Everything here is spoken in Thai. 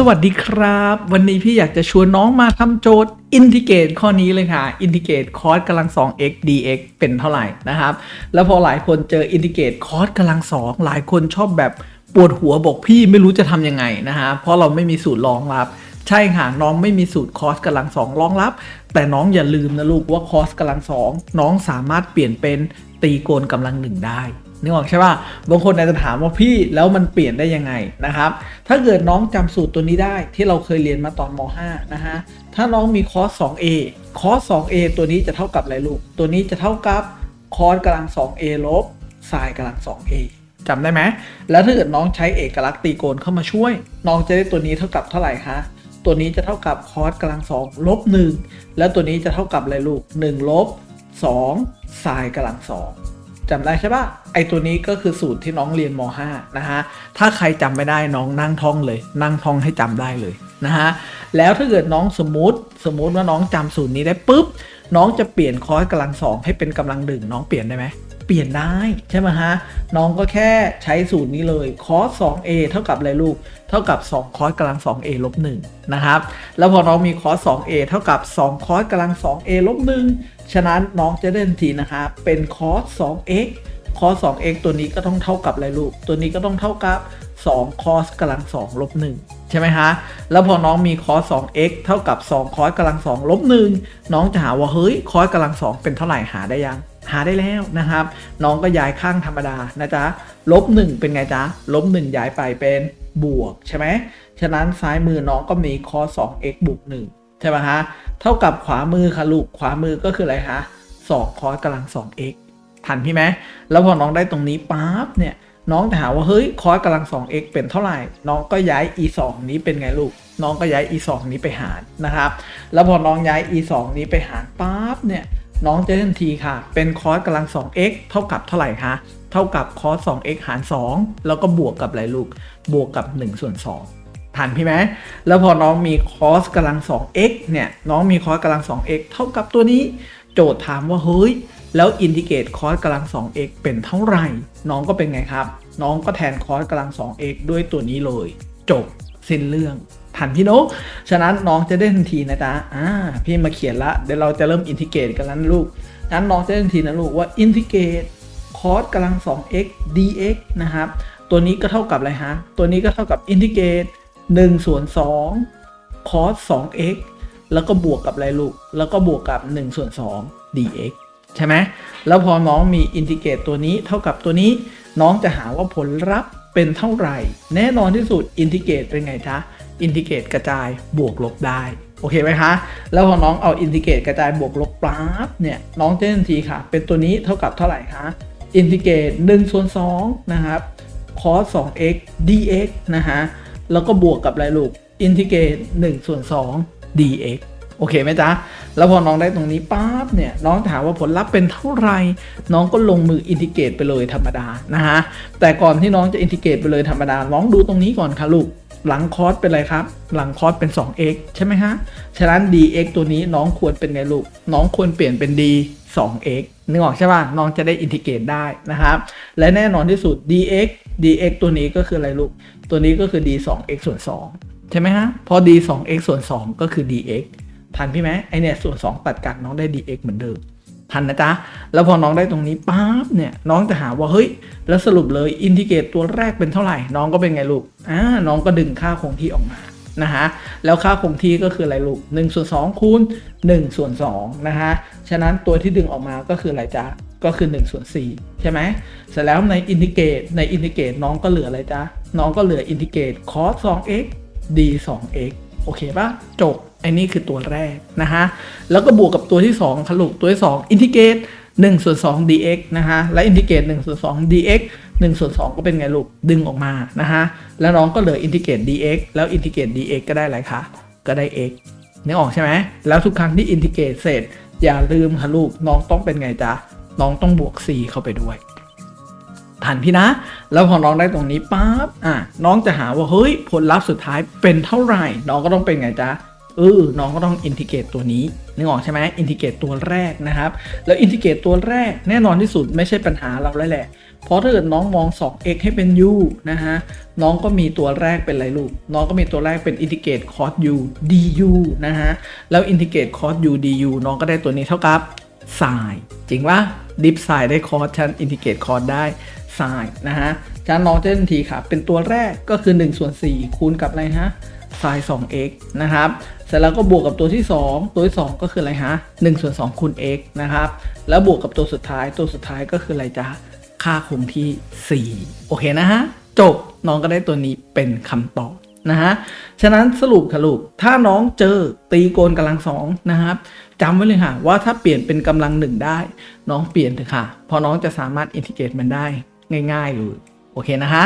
สวัสดีครับ วันนี้พี่อยากจะชวนน้องมาทำโจทย์อินทิเกรตข้อนี้เลยค่ะอินทิเกรตคอสกำลัง 2 x dx เป็นเท่าไหร่นะครับ แล้วพอหลายคนเจออินทิเกรตคอสกำลัง 2 หลายคนชอบแบบปวดหัวบอกพี่ไม่รู้จะทำยังไงนะฮะเพราะเราไม่มีสูตรรองรับ ใช่ค่ะน้องไม่มีสูตรคอสกำลังสองรองรับ แต่น้องอย่าลืมนะลูกว่าคอสกำลังสองน้องสามารถเปลี่ยนเป็นตีโกนกำลังหนึ่งได้ นึกออกใช่ป่ะ บางคนอาจจะถามว่าพี่แล้วมันเปลี่ยนได้ยังไงนะครับ ถ้าเกิดน้องจำสูตรตัวนี้ได้ที่เราเคยเรียนมาตอนม .5 นะฮะ ถ้าน้องมีคอส 2a คอส 2a ตัวนี้จะเท่ากับอะไรลูก ตัวนี้จะเท่ากับคอสกำลัง 2a ลบไซน์กำลัง 2a จำได้ไหม แล้วถ้าเกิดน้องใช้เอกลักษณ์ตีโกนเข้ามาช่วย น้องจะได้ตัวนี้เท่ากับเท่าไหร่คะตัวนี้จะเท่ากับคอสกำลังสองลบหนึ่งแล้วตัวนี้จะเท่ากับอะไรลูก1ลบ2ไซน์กำลังสอง จำได้ใช่ปะไอตัวนี้ก็คือสูตรที่น้องเรียนม .5 นะฮะ ถ้าใครจำไม่ได้น้องนั่งท่องเลย นั่งท่องให้จำได้เลยนะฮะ แล้วถ้าเกิดน้องสมมติสมมติว่าน้องจำสูตรนี้ได้ปุ๊บ น้องจะเปลี่ยนคอร์สกำลังสองให้เป็นกำลังหนึ่งน้องเปลี่ยนได้ไหม เปลี่ยนได้ใช่ไหมฮะ น้องก็แค่ใช้สูตรนี้เลยคอส 2a เท่ากับอะไรลูก เท่ากับ 2 คอสกำลัง 2a ลบ1นะครับ แล้วพอน้องมีคอส 2a เท่ากับ 2 คอสกำลัง 2a ลบ1ฉะนั้นน้องจะได้ทันทีนะคะเป็นคอส 2x คอส 2x ตัวนี้ก็ต้องเท่ากับอะไรลูก ตัวนี้ก็ต้องเท่ากับ2คอสกำลัง2ลบ1ใช่ไหมฮะ แล้วพอน้องมีคอส 2x เท่ากับ2คอสกำลัง2ลบ1น้องจะหาว่าเฮ้ยคอสกำลัง2เป็นเท่าไหร่หาได้ยัง หาได้แล้วนะครับ น้องก็ย้ายข้างธรรมดานะจ๊ะลบหนึ่งเป็นไงจ๊ะลบหนึ่งย้ายไปเป็นบวกใช่ไหมฉะนั้นซ้ายมือน้องก็มีคอ 2 x บวก1ใช่ไหมฮะเท่ากับขวามือค่ะลูกขวามือก็คืออะไรคะ2คอสกำลัง 2 x ทันพี่ไหมแล้วพอน้องได้ตรงนี้ปั๊บเนี่ยน้องจะหาว่าเฮ้ยคอสกำลัง 2x เป็นเท่าไหร่ น้องก็ย้าย e 2นี้เป็นไงลูก น้องก็ย้าย e 2นี้ไปหารนะครับ แล้วพอน้องย้าย e 2นี้ไปหารปั๊บเนี่ย น้องจะทันทีค่ะ เป็นคอสกำลัง 2x เท่ากับเท่าไหร่คะ เท่ากับคอส 2x หาร 2 แล้วก็บวกกับอะไรลูก บวกกับ1ส่วน2ทันพี่ไหม แล้วพอน้องมีคอสกำลัง 2x เนี่ย น้องมีคอสกำลัง 2x เท่ากับตัวนี้ โจทย์ถามว่า เฮ้ย แล้วอินทิเกรตคอสกำลัง 2x เป็นเท่าไหร่ น้องก็เป็นไงครับ น้องก็แทนคอสกำลัง 2x ด้วยตัวนี้เลย จบสิ้นเรื่อง ทันพี่นก ฉะนั้นน้องจะได้ทันทีนะจ๊ะอ่าพี่มาเขียนละเดี๋ยวเราจะเริ่มอินทิเกรตกันแล้วนะลูกฉะนั้นน้องจะได้ทันทีนะลูกว่าอินทิเกรตคอสกำลัง 2x dx นะครับ ตัวนี้ก็เท่ากับอะไรฮะ ตัวนี้ก็เท่ากับอินทิเกรต1ส่วน2คอส 2x แล้วก็บวกกับอะไรลูก แล้วก็บวกกับ1ส่วน2 dx ใช่ไหม แล้วพอน้องมีอินทิเกรตตัวนี้เท่ากับตัวนี้ น้องจะหาว่าผลลัพธ์ เป็นเท่าไหร่ แน่นอนที่สุดอินทิเกรตเป็นไงจ๊ะอินทิเกรตกระจายบวกลบได้ โอเคไหมคะ แล้วพอน้องเอาอินทิเกรตกระจายบวกลบปั๊บเนี่ยน้องจะทันทีค่ะ เป็นตัวนี้เท่ากับเท่าไหร่คะอินทิเกรต1ส่วน2นะครับคอส 2x dx นะฮะแล้วก็บวกกับอะไรลูกอินทิเกรต1ส่วน2 dx โอเคไหมจ๊ะ แล้วพอน้องได้ตรงนี้ปั๊บเนี่ยน้องถามว่าผลลัพธ์เป็นเท่าไหร่ น้องก็ลงมืออินทิเกรตไปเลยธรรมดานะฮะ แต่ก่อนที่น้องจะอินทิเกรตไปเลยธรรมดา น้องดูตรงนี้ก่อนค่ะลูก หลังคอสเป็นอะไรครับ หลังคอสเป็น 2x ใช่ไหมฮะ ฉะนั้น dx ตัวนี้น้องควรเป็นไงลูก น้องควรเปลี่ยนเป็น d 2x นึกออกใช่ป่ะ น้องจะได้อินทิเกรตได้นะครับ และแน่นอนที่สุด dx dx ตัวนี้ก็คืออะไรลูก ตัวนี้ก็คือ d 2x ส่วน2ใช่ไหมฮะ พอ d 2x ส่วน2ก็คือ dx ทันพี่ไหมไอเนี่ยส่วน 2 ตัดกันน้องได้ dx เหมือนเดิมทันนะจ๊ะ แล้วพอน้องได้ตรงนี้ปั๊บเนี่ยน้องจะหาว่าเฮ้ย แล้วสรุปเลยอินทิเกรตตัวแรกเป็นเท่าไหร่ น้องก็เป็นไงลูกอ่าน้องก็ดึงค่าคงที่ออกมานะฮะแล้วค่าคงที่ก็คืออะไรลูก1ส่วน2คูณ1ส่วน2นะฮะฉะนั้นตัวที่ดึงออกมาก็คืออะไรจ๊ะก็คือ1ส่วน4ใช่ไหมเสร็จแล้วในอินทิเกรตในอินทิเกรตน้องก็เหลืออะไรจ๊ะน้องก็เหลืออินทิเกรต cos 2x d 2x โอเคปะจบ ไอ้นี่คือตัวแรกนะฮะ แล้วก็บวกกับตัวที่2คลูกตัวที่2อินทิเกรต1ส่วน2 dx นะฮะ และอินทิเกรต1ส่วน2 dx 1ส่วน2ก็เป็นไงลูก ดึงออกมานะฮะ แล้วน้องก็เหลืออินทิเกรต dx แล้วอินทิเกรต dx ก็ได้อะไรคะ ก็ได้ x นึกออกใช่ไหม แล้วทุกครั้งที่อินทิเกรตเสร็จ อย่าลืมค่ะลูก น้องต้องเป็นไงจ๊ะ น้องต้องบวก c เข้าไปด้วยทันพี่นะ แล้วพอน้องได้ตรงนี้ปั๊บ อะ น้องจะหาว่า เฮ้ย ผลลัพธ์สุดท้ายเป็นเท่าไหร่ น้องก็ต้องเป็นไงจ๊ะ เออน้องก็ต้องอินทิเกรตตัวนี้นึกออกใช่ไหมอินทิเกรตตัวแรกนะครับ แล้วอินทิเกรตตัวแรกแน่นอนที่สุดไม่ใช่ปัญหาเราแล้วแหละ เพราะถ้าเกิดน้องมอง 2x ให้เป็น u นะฮะน้องก็มีตัวแรกเป็นอะไรลูก น้องก็มีตัวแรกเป็น integrate cos u du นะฮะแล้ว integrate cos u du น้องก็ได้ตัวนี้เท่ากับ sin จริงปะดิฟ sin ได้ cos ฉัน integrate cos ได้ sin นะฮะชั้นน้องจะได้ทันทีค่ะ เป็นตัวแรกก็คือ1ส่วน4คูณกับอะไรฮะ sin 2x นะครับ เสร็จแล้วก็บวกกับตัวที่ 2 ตัวที่ 2 ก็คืออะไรฮะ1ส่วน2คูณ x นะครับ แล้วบวกกับตัวสุดท้าย ตัวสุดท้ายก็คืออะไรจ๊ะค่าคงที่ 4 โอเคนะฮะ จบน้องก็ได้ตัวนี้เป็นคำตอบนะฮะ ฉะนั้นสรุปค่ะลูก ถ้าน้องเจอตีโกนกำลังสองนะครับจำไว้เลยค่ะ ว่าถ้าเปลี่ยนเป็นกำลังหนึ่งได้ น้องเปลี่ยนเถอะค่ะเพราะน้องจะสามารถอินทิเกรตมันได้ง่ายๆเลยโอเคนะคะ